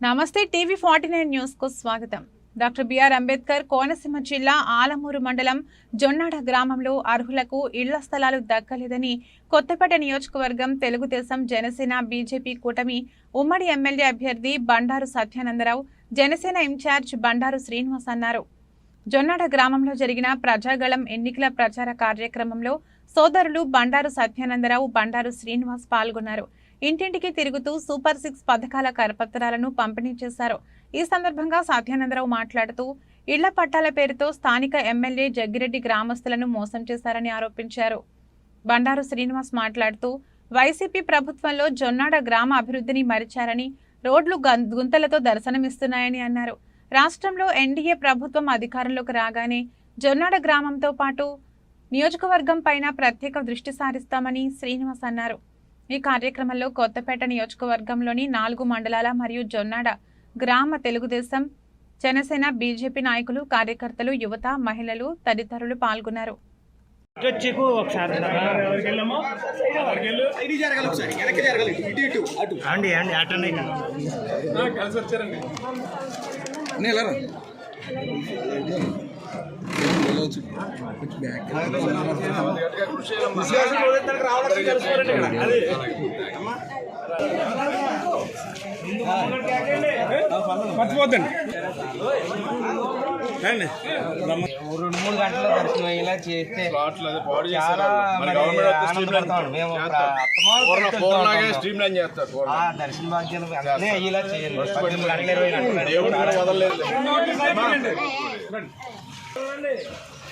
నమస్తే TV forty nine న్యూస్కు స్వాగతం. డాక్టర్ బిఆర్ అంబేద్కర్ కోనసీమ జిల్లా ఆలమూరు మండలం జొన్నాడ గ్రామంలో అర్హులకు ఇళ్ళ స్థలాలు దక్కలేదని కొత్తపేట నియోజకవర్గం తెలుగుదేశం జనసేన బీజేపీ కూటమి ఉమ్మడి ఎమ్మెల్యే అభ్యర్థి బండారు సత్యానందరావు జనసేన ఇన్ఛార్జ్ బండారు శ్రీనివాస్ అన్నారు. జొన్నాడ గ్రామంలో జరిగిన ప్రజాగళం ఎన్నికల ప్రచార కార్యక్రమంలో సోదరులు బండారు సత్యానందరావు బండారు శ్రీనివాస్ పాల్గొన్నారు. ఇంటింటికి తిరుగుతూ సూపర్ సిక్స్ పథకాల కరపత్రాలను పంపిణీ చేశారు. ఈ సందర్భంగా సత్యానందరావు మాట్లాడుతూ ఇళ్ళ పట్టాల పేరుతో స్థానిక ఎమ్మెల్యే జగ్గిరెడ్డి గ్రామస్తులను మోసం చేశారని ఆరోపించారు. బండారు శ్రీనివాస్ మాట్లాడుతూ వైసీపీ ప్రభుత్వంలో జొన్నాడ గ్రామ అభివృద్ధిని మరిచారని రోడ్లు గం- గుంతలతో దర్శనమిస్తున్నాయని అన్నారు. రాష్ట్రంలో ఎన్డీఏ ప్రభుత్వం అధికారంలోకి రాగానే జొన్నాడ గ్రామంతో పాటు నియోజకవర్గం పైన ప్రత్యేక దృష్టి సారిస్తామని శ్రీనివాస్ అన్నారు. ఈ కార్యక్రమంలో కొత్తపేట నియోజకవర్గంలోని నాలుగు మండలాల మరియు జొన్నాడ గ్రామ తెలుగుదేశం జనసేన బీజేపీ నాయకులు కార్యకర్తలు యువత మహిళలు తదితరులు పాల్గొన్నారు. ఒకసారి మర్చిపోద్దండి. రండి. మూడు గంటల దర్శనం అయ్యేలా చేస్తే చాలా. మేము దర్శన భాగ్యాలు అన్నీ అయ్యేలా చేయండి పద్దెనిమిది గంటల ఇరవై గంటలు.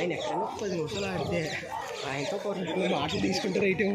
ఆయన ఎక్కడ పది నిమిషాలు ఆడితే ఆయనతో కొన్ని మాటలు తీసుకుంటారు అయితే